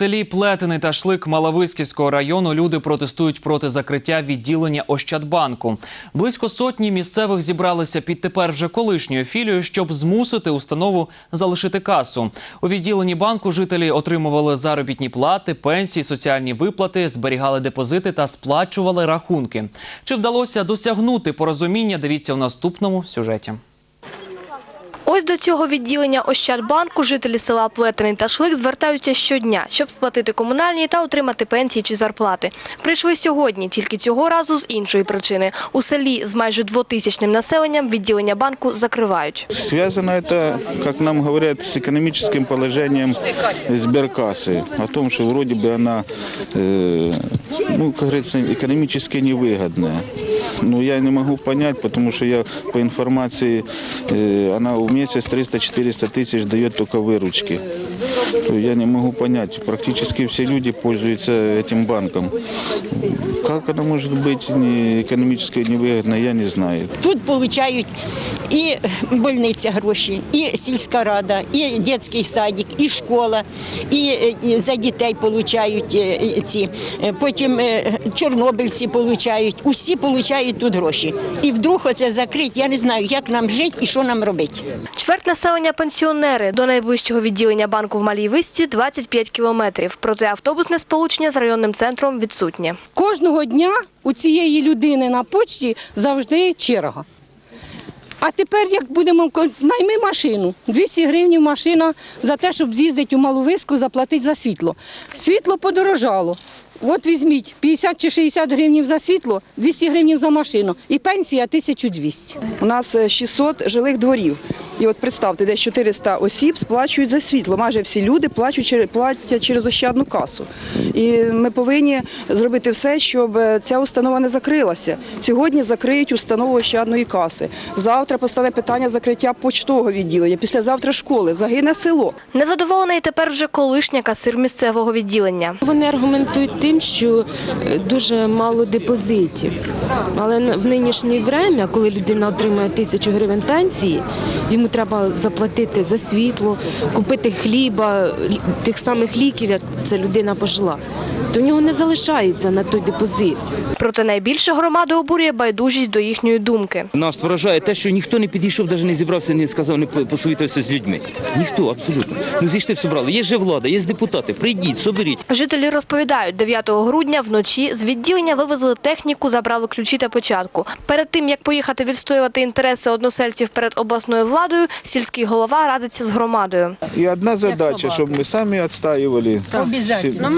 селі Плетений та Шлик Малависьківського району люди протестують проти закриття відділення Ощадбанку. Близько сотні місцевих зібралися під тепер вже колишньою філією, щоб змусити установу залишити касу. У відділенні банку жителі отримували заробітні плати, пенсії, соціальні виплати, зберігали депозити та сплачували рахунки. Чи вдалося досягнути порозуміння? Дивіться у наступному сюжеті. Ось до цього відділення Ощадбанку жителі села Плетений та Шлик звертаються щодня, щоб сплатити комунальні та отримати пенсії чи зарплати. Прийшли сьогодні, тільки цього разу з іншої причини. У селі з майже двотисячним населенням відділення банку закривають. Связано это, как нам говорят, с экономическим положением сберкассы. О том, что вроде бы она, э, ну, как говорится, экономически невыгодная. Но я не могу понять, потому что я по информации, э, она в месяц 300-400 тысяч дает только выручки. То Я не могу понять, практически все люди пользуются этим банком. Как она может быть не экономически невыгодна, я не знаю. Тут получають і больниця гроші, і сільська рада, і дитячий садик, і школа, і, і за дітей получають е, ці. Е, Потім е, чорнобильці получають. Усі получають тут гроші. І вдруг оце закрить. Я не знаю, як нам жити і що нам робити. Чверть населення пенсіонери. До найближчого відділення банку в Малій Висці 25 кілометрів. Проте автобусне сполучення з районним центром відсутнє. Кожного дня у цієї людини на почті завжди черга. А тепер, як будемо найми машину, 200 гривень машина за те, щоб з'їздити у малу виску, заплатити за світло. Світло подорожало. От візьміть 50 чи 60 гривень за світло, 200 гривень за машину і пенсія 1200. У нас е, 600 жилих дворів. І от представте, десь 400 осіб сплачують за світло. Майже всі люди плачуть, платять через ощадну касу. І ми повинні зробити все, щоб е, ця установа не закрилася. Сьогодні закриють установу ощадної каси. Завтра постане питання закриття почтового відділення. Післязавтра школи. Загине село. Незадоволений тепер вже колишня касир місцевого відділення. Вони аргументують тим, що е, дуже мало депозитів. Але в нинішнє время, коли людина отримує тисячу гривень пенсії, йому треба заплатити за світло, купити хліба, тих самих ліків, як ця людина пожила, то в нього не залишається на той депозит. Проте найбільше громади обурює байдужість до їхньої думки. Нас вражає те, що ніхто не підійшов, навіть не зібрався, не сказав, не посовітувався з людьми. Ніхто, абсолютно. Ну зійшли, всі брали. Є же влада, є депутати. Прийдіть, соберіть. Жителі розповідають, 9 грудня вночі з відділення вивезли техніку, забрали ключі та печатку. Перед тим, як поїхати відстоювати інтереси односельців перед обласною владою, сільський голова радиться з громадою. И одна задача, щоб ми чтобы мы сами отстаивали. Обязательно.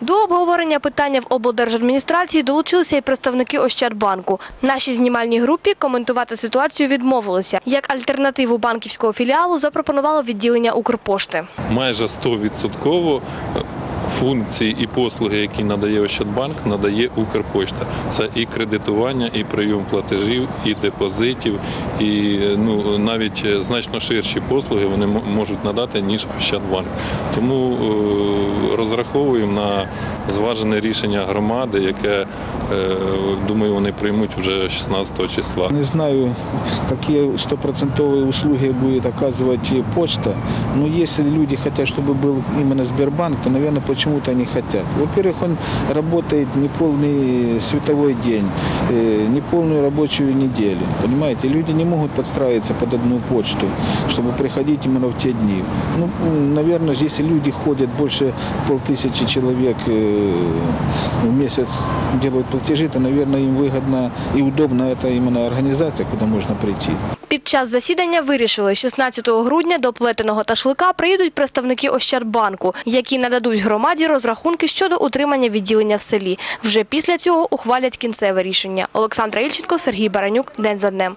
До обговорення питання в облдержадміністрації долучилися і представники Ощадбанку. Нашій знімальній групі коментувати ситуацію відмовилися. Як альтернативу банківського філіалу запропонувало відділення Укрпошти. майже 100% функції і послуги, які надає Ощадбанк, надає Укрпошта. Це і кредитування, і прийом платежів, і депозитів, і ну навіть значно ширші послуги вони м- можуть надати ніж Ощадбанк. Тому е, розраховуємо на зважене рішення громади, яке е, думаю, вони приймуть вже 16 числа. Не знаю, какие стопроцентовые услуги будет оказывать почта, но если люди хотят, чтобы был именно Сбербанк, то, наверное, почему-то они хотят. Во-первых, он работает не полный световой день, э, не полную рабочую неделю. Понимаете, люди не могут подстраиваться под одну почту, чтобы приходить именно в те дни. Ну, наверное, если люди ходят больше полтысячи человек э, в месяц делают платежи, то, наверное, им выгодно и удобно это именно организация, куда можно прийти. Під час засідання вирішили, 16 грудня до Плетеного ташлика приїдуть представники Ощадбанку, які нададуть громаді розрахунки щодо утримання відділення в селі. Вже після цього ухвалять кінцеве рішення. Олександра Ільченко, Сергій Баранюк. День за днем.